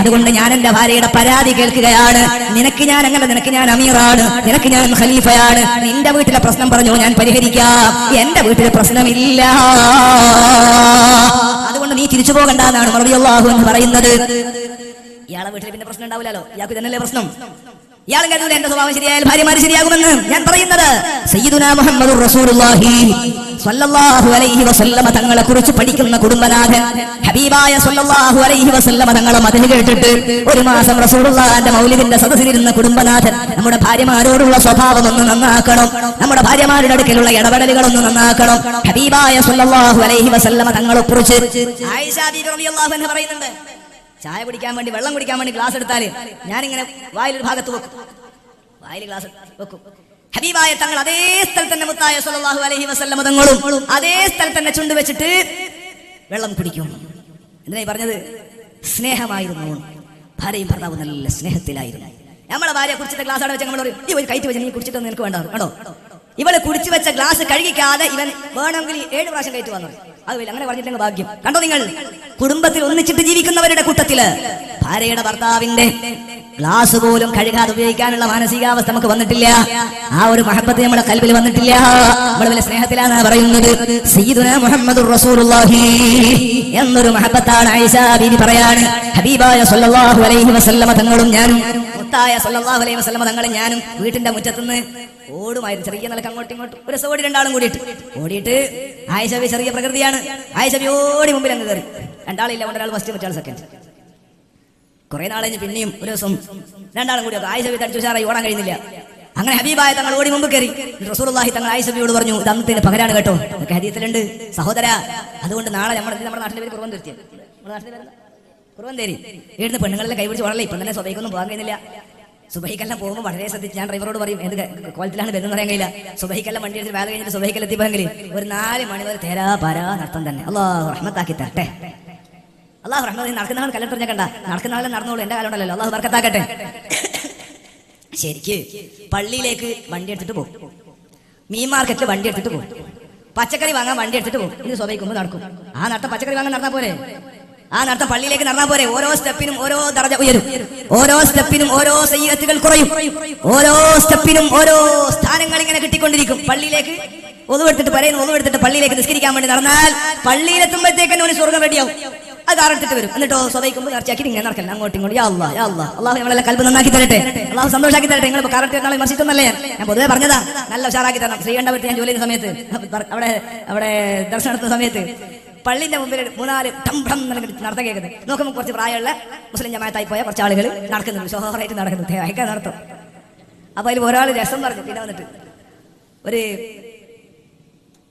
അതുകൊണ്ട് ഞാൻ എന്റെ ഭാര്യയുടെ പരാതി കേൾക്കുകയാണ്. നിനക്ക് ഞാൻ അങ്ങനെ നിനക്ക് ഞാൻ അമീറാണ്. നിനക്ക് ഞാൻ ഖലീഫയാണ്. നിന്റെ വീട്ടിലെ പ്രശ്നം പറഞ്ഞു ഞാൻ പരിഹരിക്കാം. എന്റെ വീട്ടിലെ പ്രശ്നമില്ല. അതുകൊണ്ട് നീ തിരിച്ചു പോകണ്ട എന്നാണ് അള്ളാഹു എന്ന് പറയുന്നത്. ഇയാളെ വീട്ടിൽ പിന്നെ പ്രശ്നം ഉണ്ടാവില്ലല്ലോ? ഇയാൾക്ക് തന്നെയല്ലേ പ്രശ്നം? ഇയാളും കരുതൂല എന്റെ സ്വഭാവം ശരിയായാൽ ഭാര്യമാര് ശരിയാകുമെന്ന് ഞാൻ പറയുന്നത് സയ്യിദുനാ മുഹമ്മദ് റസൂലുള്ളാഹി. സ്വല്ലല്ലാഹു അലൈഹി വസല്ലമ തങ്ങളെ കുറിച്ച് പഠിക്കുന്ന കുടുംബനാഥൻ ഹബീബായ സ്വല്ലല്ലാഹു അലൈഹി വസല്ലമ തങ്ങളെ മതിന് കേട്ടിട്ട് ഒരു മാസം റസൂലുള്ളാഹിന്റെ മൗലിദിന്റെ സദസ്സിലിരുന്ന കുടുംബനാഥൻ നമ്മുടെ ഭാര്യമാരോടുള്ള സ്വഭാവം ഒന്ന് നന്നാക്കണം. നമ്മുടെ ഭാര്യമാരുടെ അടുക്കലുള്ള ഇടപെടലുകൾ ഒന്ന് നന്നാക്കണം. ഹബീബായ സ്വല്ലല്ലാഹു അലൈഹി വസല്ലമ തങ്ങളെ കുറിച്ച് ആയിഷ ബീബി റളിയല്ലാഹു അൻഹ പറയുന്നുണ്ട് ചായ കുടിക്കാൻ വേണ്ടി വെള്ളം കുടിക്കാൻ വേണ്ടി ഗ്ലാസ് എടുത്താൽ ഞാനിങ്ങനെ വായിലൊരു ഭാഗത്ത് വെക്കും. വായിൽ ഗ്ലാസ് വെക്കും. ഹബീബായ തങ്ങൾ അതേ സ്ഥലത്ത് തന്നെ മുത്തായ സല്ലല്ലാഹു അലൈഹി വസല്ലം തങ്ങളും അതേ സ്ഥലത്ത് തന്നെ ചുണ്ട് വെച്ചിട്ട് വെള്ളം കുടിക്കും. എന്തിനായി പറഞ്ഞത്? സ്നേഹമായിരുന്നു. ഭാര്യയും ഭർത്താവും നല്ല സ്നേഹത്തിലായിരുന്നു. നമ്മളെ ഭാര്യയെ കുടിച്ചിട്ട് ഗ്ലാസ് അവിടെ വെച്ച് നമ്മളോട് ഈ ഒരു കൈറ്റ് വെച്ച് നീ കുടിച്ചിട്ടൊന്നും നിനക്ക് വേണ്ട കേട്ടോ ഇവൾ കുടിച്ചു വെച്ച ഗ്ലാസ് കഴുകിക്കാതെ ഇവൻ വേണമെങ്കിൽ ഏഴ് പ്രാവശ്യം കയറ്റി വന്നു. അത് അങ്ങനെ പറഞ്ഞിട്ടെങ്കിൽ ഭാഗ്യം. കണ്ടോ നിങ്ങൾ? കുടുംബത്തിൽ ഒന്നിച്ചിട്ട് ജീവിക്കുന്നവരുടെ കൂട്ടത്തിൽ ഭാര്യയുടെ ഭർത്താവിന്റെ ഗ്ലാസ് പോലും കഴുകാതെ ഉപയോഗിക്കാനുള്ള മാനസികാവസ്ഥ നമുക്ക് വന്നിട്ടില്ല. ആ ഒരു മഹബത്ത് നമ്മുടെ കൽവിൽ വന്നിട്ടില്ല. നമ്മൾ വലിയ സ്നേഹത്തിലാണ് പറയുന്നത്? സീദുന മുഹമ്മദ് റസൂലുള്ളാഹി എന്നൊരു മഹബത്താണ് ആയിഷ ബീബി പറയാണ്. ഹബീബായ സല്ലല്ലാഹു അലൈഹി വസല്ലമ തങ്ങളും ഞാനും മുത്തായ സല്ലല്ലാഹു അലൈഹി വസ്ലമ തങ്ങളെ ഞാനും വീട്ടിന്റെ മുറ്റത്തുനിന്ന് ഓടുമായിരുന്നു. ചെറിയ നിലയ്ക്ക് അങ്ങോട്ടും ഇങ്ങോട്ടും. ഒരു ഓടി രണ്ടാളും കൂടിയിട്ട്. ഓടിയിട്ട് ആയിഷബി ചെറിയ പ്രകൃതിയാണ്. ആയിഷബി ഓടി മുമ്പിൽ അങ്ങ് കയറി. രണ്ടാളില്ല ഒരാൾ ഫസ്റ്റ് മറ്റാൾ സെക്കൻഡ് കുറെ നാൾ കഴിഞ്ഞ് പിന്നെയും ഒരു ദിവസം രണ്ടാളും കൂടി ആയിഷബി തടിച്ചു ഉഷാറായി ഓടാൻ കഴിയുന്നില്ല. അങ്ങനെ ഹബീബായ തങ്ങൾ ഓടി മുമ്പ് കയറി. റസൂലുള്ളാഹി തങ്ങൾ ആയിഷബിയോട് പറഞ്ഞു ഇത് അന്നത്തിന് പകരാണ് കേട്ടോ. ഹദീസിലുണ്ട് സഹോദര അതുകൊണ്ട് നാളെ നമ്മുടെ നമ്മുടെ നാട്ടിലെ പേര് കുറവൻ തീർത്തിയ. നമ്മുടെ നാട്ടിലെ പേര് കുറവന്തേരി ഇവിടുന്ന് പെണ്ണുങ്ങളെ കൈപിടിച്ച് വളരെ ഇപ്പം തന്നെ സ്വബൈക്കൊന്നും പോകാൻ കഴിയുന്നില്ല. സുബൈക്കെല്ലാം പോകുമ്പോൾ വളരെ ശ്രദ്ധിച്ച് ഞാൻ ഡ്രൈവറോട് പറയും എന്ത് കോലത്തിലാണ് വരുന്നത് പറയാൻ കഴിയില്ല. സുബൈക്കെല്ലാം വണ്ടി എടുത്ത് വേല കഴിഞ്ഞിട്ട് സുബൈക്കെല്ലാം എത്തിപ്പോയെങ്കിൽ ഒരു നാല് മണി വരെ തേരാ പാരാ നടത്തം തന്നെ. അള്ളാഹു റഹ്മത്താക്കി തരട്ടെ. അള്ളാഹു റഹ്മത്ത് നടക്കുന്നവൻ കല്ലം കലക്ടർ കണ്ട നടക്കുന്ന ആളെ നടന്നോളൂ എന്റെ കാലം ഉണ്ടല്ലോ. അള്ളാഹു വർക്കത്താക്കട്ടെ ശരിക്ക് പള്ളിയിലേക്ക് വണ്ടി എടുത്തിട്ട് പോകും മീൻ മാർക്കറ്റിൽ വണ്ടി എടുത്തിട്ട് പോകും പച്ചക്കറി വാങ്ങാൻ വണ്ടി എടുത്തിട്ട് പോകും ഇത് സ്വഭയിക്കുമ്പോൾ നടക്കും. ആ നടത്ത പച്ചക്കറി വാങ്ങാൻ നടന്ന പോരെ? ആ നടത്ത പള്ളിയിലേക്ക് നടന്നാൽ പോരെ. ഓരോ സ്റ്റെപ്പിനും ഓരോ ദർജ ഉയരും. ഓരോ സ്റ്റെപ്പിനും ഓരോ സയ്യത്തുകൾ കുറയും. ഓരോ സ്റ്റെപ്പിനും ഓരോ സ്ഥാനങ്ങൾ ഇങ്ങനെ കിട്ടിക്കൊണ്ടിരിക്കും. പള്ളിയിലേക്ക് ഒതുവെടുത്തിട്ട് പറയുന്നു ഒതുവെടുത്തിട്ട് പള്ളിയിലേക്ക് നിസ്കരിക്കാൻ വേണ്ടി നടന്നാൽ പള്ളിയിലെത്തുമ്പോഴത്തേക്ക് ഒരു സ്വർഗം റെഡിയാവും അത് കാറെടുത്തിട്ട് വരും. എന്നിട്ടോ സ്വതയിക്കുമ്പോൾ നേർച്ചയാക്കി ഇങ്ങനെ നടക്കല്ല? അങ്ങോട്ടും ഇങ്ങോട്ട്. അള്ളാ അല്ലാ അള്ളാഹു നമ്മളെല്ലാം കൽബ് നന്നാക്കി തരട്ടെ. അള്ളാഹു സന്തോഷാക്കി തരട്ടെ. നിങ്ങൾ കറക്റ്റ് നാളെ വിമർശിച്ചൊന്നല്ലേ ഞാൻ പൊതുവെ പറഞ്ഞതാ. നല്ല ഉഷാറാക്കി തരണം. ശ്രീകണ്ഠപുരത്ത് ഞാൻ ജോലി സമയത്ത് അവിടെ അവിടെ ദർശനത്തിന് സമയത്ത്. പള്ളിന്റെ മുമ്പിൽ മൂന്നാൽ ടംഭം നടത്ത കേൾക്കുന്നത്. നോക്കുമ്പോൾ കുറച്ച് പ്രായമുള്ള മുസ്ലിം ജമായത്തായി പോയ കുറച്ച് ആളുകൾ നടക്കുന്നുണ്ട്. ഷോഹറായിട്ട് നടക്കുന്നത് അയക്കാൻ നടത്തും. അപ്പൊ അതിൽ ഒരാൾ രസം പറഞ്ഞു. പിന്നെ വന്നിട്ട് ഒരു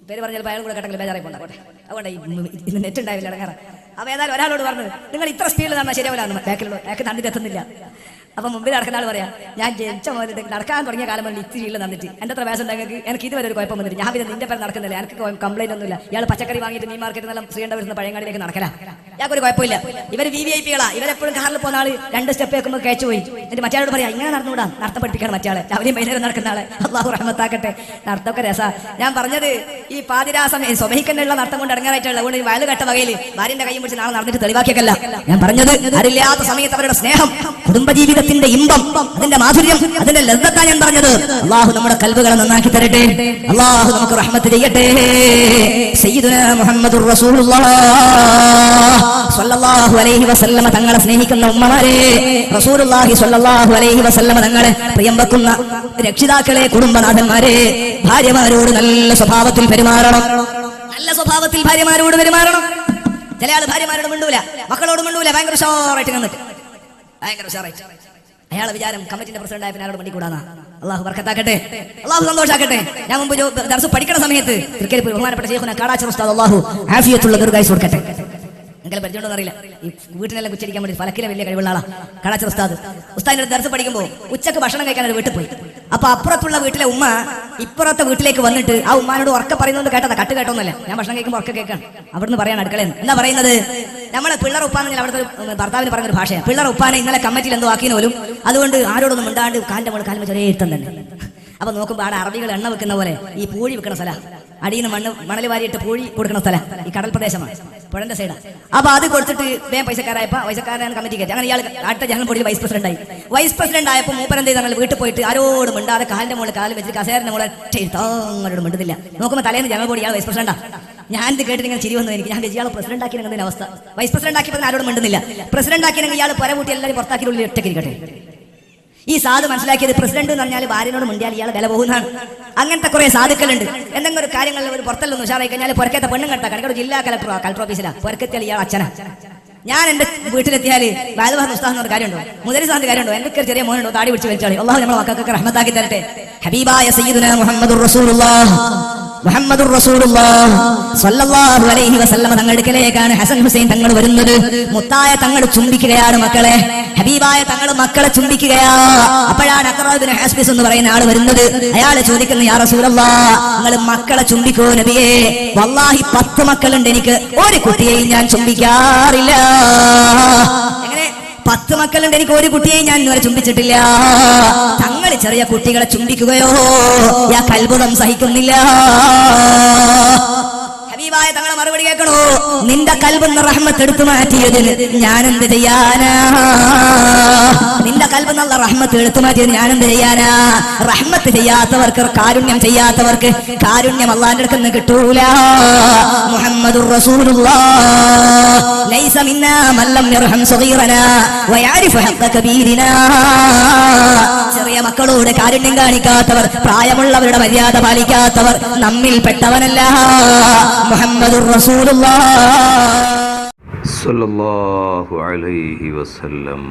പേര് പറഞ്ഞാൽ അയാൾ കൂടെ കേട്ടെങ്കിൽ ബേജാറായി പോകട്ടെ അതുകൊണ്ട് ഇന്ന് നെറ്റ് ഉണ്ടാവില്ല ഇടങ്ങാറ. അപ്പൊ ഏതായാലും ഒരാളോട് പറഞ്ഞു നിങ്ങൾ ഇത്ര സ്പീഡിൽ നടന്നാൽ ശരിയാവില്ല ബാക്കിലുള്ള ബാക്ക് നന്ദി എത്തുന്നില്ല. അപ്പൊ മുമ്പിൽ നടക്കുന്ന ആൾ പറയാം ഞാൻ ജനിച്ച മോനെ നടക്കാൻ തുടങ്ങിയ കാലം മുതൽ ഇത്തിരി ഇല്ല നടന്നിട്ട് എന്റെ അത്ര വയസ്സം ഉണ്ടെങ്കിൽ എനിക്ക് ഇതുവരെ ഒരു കുഴപ്പം വന്നിട്ട് ഞാൻ പിന്നെ നിന്റെ പേര് നടക്കുന്നില്ല. എനിക്ക് കംപ്ലൈന്റ് ഒന്നുമില്ല. ഇയാൾ പച്ചക്കറി വാങ്ങിയിട്ട് മീൻ മാർക്കറ്റ് നല്ല ശ്രീകണ്ഠ വരുന്ന പഴയങ്ങാടിലേക്ക് നടക്കല. ഞാൻ ഒരു കുഴപ്പമില്ല. ഇവർ വി വി ഐ പികളാ ഇവരെപ്പോഴും കാറിൽ പോകുന്ന ആൾ രണ്ട് സ്റ്റെപ്പ് വെക്കുമ്പോൾ കേച്ച് പോയി. എന്നിട്ട് മറ്റേ പറയാം ഇങ്ങനെ നടന്നുകൂടാ? നടത്തം പഠിപ്പിക്കണം മറ്റേ അവരെയും വൈകുന്നേരം നടക്കുന്ന ആളെ. അള്ളാഹു റഹ്മത്താക്കട്ടെ. നടത്തൊക്കെ രസ. ഞാൻ പറഞ്ഞത് ഈ പാതിരാസം സ്വഭഹിക്കനുള്ള നടത്തം കൊണ്ട് ഇറങ്ങാനായിട്ടുള്ള അതുകൊണ്ട് വയൽ കെട്ട വകയിൽ ഭാര്യന്റെ കൈയും പിടിച്ച് നാളെ നടന്നിട്ട് തെളിവാക്കിയല്ല ഞാൻ പറഞ്ഞത് അതില്ലാത്ത സമയത്ത് അവരുടെ സ്നേഹം കുടുംബജീവിതത്തിന്റെ ഇമ്പം അതിന്റെ മാധുര്യം അതിന്റെ ലബ്ധത്ത ഞാൻ പറഞ്ഞത്. അള്ളാഹു നമ്മുടെ കൽവുകളെ നന്നാക്കി തരട്ടെ. അള്ളാഹു നമുക്ക് റഹ്മത്ത് ചെയ്യട്ടെ. സയ്യിദുന മുഹമ്മദുർ റസൂലുള്ളാഹ് സ്വല്ലല്ലാഹു അലൈഹി വസല്ലമ തങ്ങളെ സ്നേഹിക്കുന്ന ഉമ്മമാരെ റസൂലുള്ളാഹി സ്വല്ലല്ലാഹു അലൈഹി വസല്ലമ തങ്ങളെ പ്രിയം വെക്കുന്ന രക്ഷിതാക്കളെ കുടുംബനാഥന്മാരെ ഭാര്യമാരോട് നല്ല സ്വഭാവത്തിൽ പെരുമാറണം. നല്ല സ്വഭാവത്തിൽ ഭാര്യമാരോട് പെരുമാറണം. ചില ആൾ ഭാര്യമാരോട് മിണ്ടൂല മക്കളോട് മിണ്ടൂല ഭയങ്കര ഉഷാറായിട്ട് നിന്നിട്ട്. ഭയങ്കര ഉഷാറായിട്ട്. അയാളെ വിചാരം കമ്മിറ്റിന്റെ പ്രസിഡന്റ് പിന്നെ ആരോട് മണ്ടിക്കൂടാന്നാ അള്ളാഹു ബർക്കത്താക്കട്ടെ. അള്ളാഹു സന്തോഷാക്കട്ടെ. ഞാൻ മുമ്പ് ദർസ് പഠിക്കണ സമയത്ത് ക്രിക്കറ്റ് ബഹുമാനപ്പെട്ട ശേഖുന കാടാച്ചർ ഉസ്താദ് അള്ളാഹു ആഫിയത്തുള്ള ദീർഘായുസ് കൊടുക്കട്ടെ നിങ്ങൾക്ക് പരിചയമുണ്ടോ അറിയില്ല. ഈ വീട്ടിനെല്ലാം കുച്ചടിക്കാൻ വേണ്ടി ഫലക്കിലെ വലിയ കഴിവുള്ള ആളാ. കാടാച്ചർ ഉസ്താദ്. ഉസ്താദിന്റെ ദർസ് പഠിക്കുമ്പോൾ ഉച്ചയ്ക്ക് ഭക്ഷണം കഴിക്കാൻ ഒരു വീട്ടിൽ പോയി. അപ്പൊ അപ്പുറത്തുള്ള വീട്ടിലെ ഉമ്മ ഇപ്പുറത്തെ വീട്ടിലേക്ക് വന്നിട്ട് ആ ഉമ്മാനോട് ഉറക്കെ പറയുന്നത് കേട്ടതാ. കട്ട് കേട്ടോന്നല്ല ഞാൻ ഭക്ഷണം കഴിക്കുമ്പോൾ ഉറക്കെ കേൾക്കാണ്. അവിടുന്ന് പറയാൻ അടുക്കളയെന്ന് എന്താ പറയുന്നത്? നമ്മളെ പിള്ളേർ ഉപ്പാന്ന് അവിടുത്തെ ഭർത്താവിന് പറഞ്ഞൊരു ഭാഷയാണ് പിള്ളേർ ഉപ്പാനെ ഇന്നലെ കമ്മിറ്റിയിൽ എന്തോ ആക്കിയെന്ന് പോലും അതുകൊണ്ട് ആരോടൊന്നും മിണ്ടാണ്ട് കാലിന്റെ മുകളിൽ കാലിന് ചെറിയ ഇരുത്തം തന്നെ. അപ്പൊ നോക്കുമ്പോൾ ആടെ അറബികൾ എണ്ണ വെക്കുന്ന പോലെ ഈ പൂഴി വെക്കുന്ന സ്ഥല. അടിയിൽ നിന്ന് മണ്ണ് മണൽ വാരിയിട്ട് പൂഴി കൊടുക്കുന്ന സ്ഥലം. ഈ കടൽ പ്രദേശമാണ്. പുഴന്റെ സൈഡ് അപ്പൊ അത് കൊടുത്തിട്ട് വേഗം പൈസക്കാരായപ്പോ പൈസക്കാരനാണ് കമ്മിറ്റി കയറ്റി. അങ്ങനെ ഇയാൾ അടുത്ത ജനറൽ ബോഡിയിൽ വൈസ് പ്രസിഡന്റ് ആയി. വൈസ് പ്രസിഡന്റ് ആയപ്പോൾ മൂപ്പരന്ത് ഞങ്ങൾ വീട്ടിൽ പോയിട്ട് ആരോടും മിണ്ടാതെ കാലിന്റെ മുകളിൽ കാലിൽ വെച്ചിട്ട് കസേരന്റെ മുകളിൽ അങ്ങോട്ടും മിണ്ടുന്നില്ല. നോക്കുമ്പോൾ തലേന്ന് ജനറൽ ബോഡി ഇയാൾ വൈസ് പ്രസിഡന്റാ ഞാൻ ഇത് കേട്ടിട്ട് ഇങ്ങനെ ചിരി വന്നു എനിക്ക്. ഞാൻ ഇയാൾ പ്രസിഡന്റ് ആക്കി നിങ്ങളുടെ അവസ്ഥ? വൈസ് പ്രസിഡന്റ് ആക്കിയപ്പോൾ ആരോടും മിണ്ടുന്നില്ല. പ്രസിഡന്റ് ആക്കി ഇയാൾ പുര കൂട്ടി എല്ലാവരും പുറത്താക്കി ഉള്ളിൽ ഒറ്റക്കിരിക്കട്ടെ ഈ സാധു മനസ്സിലാക്കിയത് പ്രസിഡന്റ് എന്ന് പറഞ്ഞാൽ ഭാര്യനോട് മുണ്ടിയാൽ ഇയാൾ വില പോകുന്നതാണ്. അങ്ങനത്തെ കുറെ സാധുക്കളുണ്ട്. എന്തെങ്കിലും ഒരു കാര്യങ്ങളിൽ ഒരു പുറത്തല്ലൊന്ന് ഉഷാറായി കഴിഞ്ഞാൽ പുറക്കത്തെ പെണ്ണും കെട്ടാ. കണക്കോട് ജില്ലാ കലക്ടർ കലക്ടർ ഓഫീസിലാ പുറക്കെത്തിയാൽ ഇയാൾ അച്ഛനാ. ഞാൻ എന്റെ വീട്ടിലെത്തിയാൽ ബാലഭാഗ ഉസ്താഹ് കാര്യം കാര്യമുണ്ടോ? മുതലി സാറിന്റെ കാര്യമുണ്ടോ? എന്റെ ഒരു ചെറിയ മോനുണ്ടോ താടി പിടിച്ച് വലിച്ചാളി. അള്ളാഹു നമ്മളെ മക്കൾക്ക് റഹ്മത്താക്കി തരട്ടെ. ഹബീബായ സയ്യിദുന മുഹമ്മദ് റസൂലുള്ളാഹ്. മുഹമ്മദുർ അലൈഹി ഹസൻ ഹുസൈൻ തങ്ങൾ വരുന്നത്. മുത്തായ തങ്ങൾ ചുംബിക്കുകയാണ് മക്കളെ. ഹബീബായ തങ്ങൾ മക്കളെ ചുംബിക്കുകയാ. അപ്പോഴാണ് അക്രാബിന് ഹാസ്ബിസ് എന്ന് പറയുന്ന ആൾ വരുന്നത്. അയാൾ ചോദിക്കുന്നു യാ റസൂലല്ലാ നിങ്ങൾ മക്കളെ ചുംബിക്കോ നബിയേ? വല്ലാഹി പത്ത് മക്കളുണ്ട് എനിക്ക്. ഒരു കുട്ടിയെയും ഞാൻ ചുംബിക്കാറില്ല. പത്ത് മക്കളുണ്ട് എനിക്ക് ഒരു കുട്ടിയെയും ഞാൻ ഇന്നുവരെ ചുംബിച്ചിട്ടില്ല. തങ്ങൾ ചെറിയ കുട്ടികളെ ചുംബിക്കുകയോ ഞാൻ കൽബുതം സഹിക്കുന്നില്ല. ഹബീബായ തങ്ങളെ കേൾക്കണോ? നിന്റെ കൽബെന്ന് റഹ്മത്ത് എടുത്തു മാറ്റിയതിന് ഞാൻ എന്ത് ചെയ്യാനാ? നിന്റെ കൽബെന്നുള്ള റഹ്മത്ത് എടുത്തു മാറ്റിയത് ഞാൻ എന്ത് ചെയ്യാനാ? റഹ്മത്ത് ചെയ്യാത്തവർക്ക് കാരുണ്യം ചെയ്യാത്തവർക്ക് കാരുണ്യം അള്ളാന്റെ അടുത്ത് നിന്ന് കിട്ടൂല. മുഹമ്മദ് ചെറിയ മക്കളോട് കാരുണ്യം കാണിക്കാത്തവർ പ്രായമുള്ളവരുടെ മര്യാദ പാലിക്കാത്തവർ നമ്മിൽ പെട്ടവനല്ല മുഹമ്മദുർ റസൂലുള്ളാഹി അലൈഹി വസല്ലം.